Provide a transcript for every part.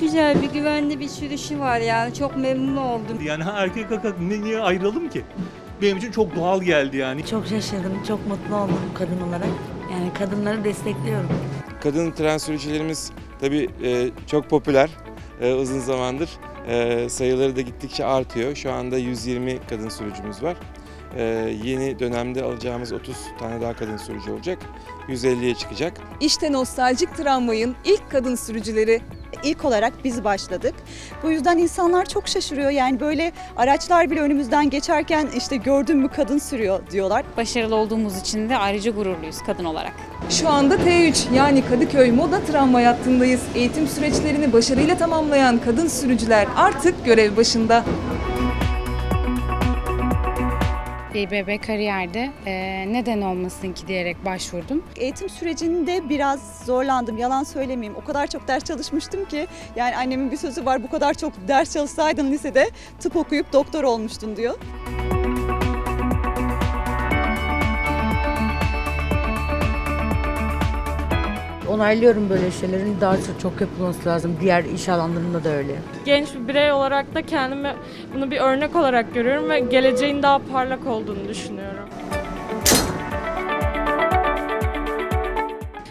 güzel bir güvenli bir sürüşü var yani çok memnun oldum. Yani erkek erkek ne, niye ayıralım ki? Benim için çok doğal geldi yani. Çok şaşırdım, çok mutlu oldum kadın olarak. Yani kadınları destekliyorum. Kadın tren sürücülerimiz tabii e, çok popüler e, uzun zamandır. E, sayıları da gittikçe artıyor. Şu anda 120 kadın sürücümüz var. E, yeni dönemde alacağımız 30 tane daha kadın sürücü olacak. 150'ye çıkacak. İşte nostaljik tramvayın ilk kadın sürücüleri İlk olarak biz başladık. Bu yüzden insanlar çok şaşırıyor. Yani böyle araçlar bile önümüzden geçerken işte gördün mü kadın sürüyor diyorlar. Başarılı olduğumuz için de ayrıca gururluyuz kadın olarak. Şu anda T3 yani Kadıköy Moda Tramvay hattındayız. Eğitim süreçlerini başarıyla tamamlayan kadın sürücüler artık görev başında. İBB kariyerde e, neden olmasın ki diyerek başvurdum. Eğitim sürecinde biraz zorlandım. Yalan söylemeyeyim. O kadar çok ders çalışmıştım ki yani annemin bir sözü var. Bu kadar çok ders çalışsaydın lisede tıp okuyup doktor olmuştun diyor. Onaylıyorum böyle şeylerin daha çok, çok yapılması lazım. Diğer iş alanlarında da öyle. genç bir birey olarak da kendimi bunu bir örnek olarak görüyorum ve geleceğin daha parlak olduğunu düşünüyorum.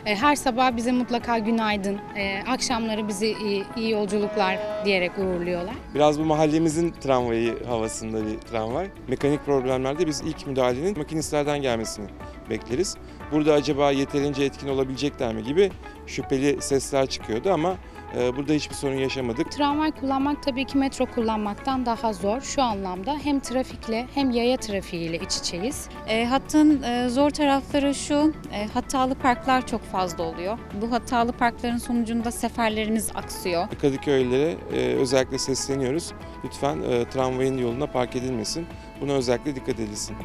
Her sabah bize mutlaka günaydın, e, akşamları bizi iyi, iyi yolculuklar diyerek uğurluyorlar. Biraz bu mahallemizin tramvayı havasında bir tramvay. Mekanik problemlerde biz ilk müdahalenin makinistlerden gelmesini bekleriz. Burada acaba yeterince etkin olabilecekler mi gibi şüpheli sesler çıkıyordu ama e, burada hiçbir sorun yaşamadık. Tramvay kullanmak tabii ki metro kullanmaktan daha zor. Şu anlamda hem trafikle hem yaya trafiğiyle iç içeyiz. E, hattın e, zor tarafları şu, e, hatalı parklar çok fazla oluyor. Bu hatalı parkların sonucunda seferlerimiz aksıyor. Kadıköylülere e, özellikle sesleniyoruz. Lütfen e, tramvayın yoluna park edilmesin. Buna özellikle dikkat edilsin.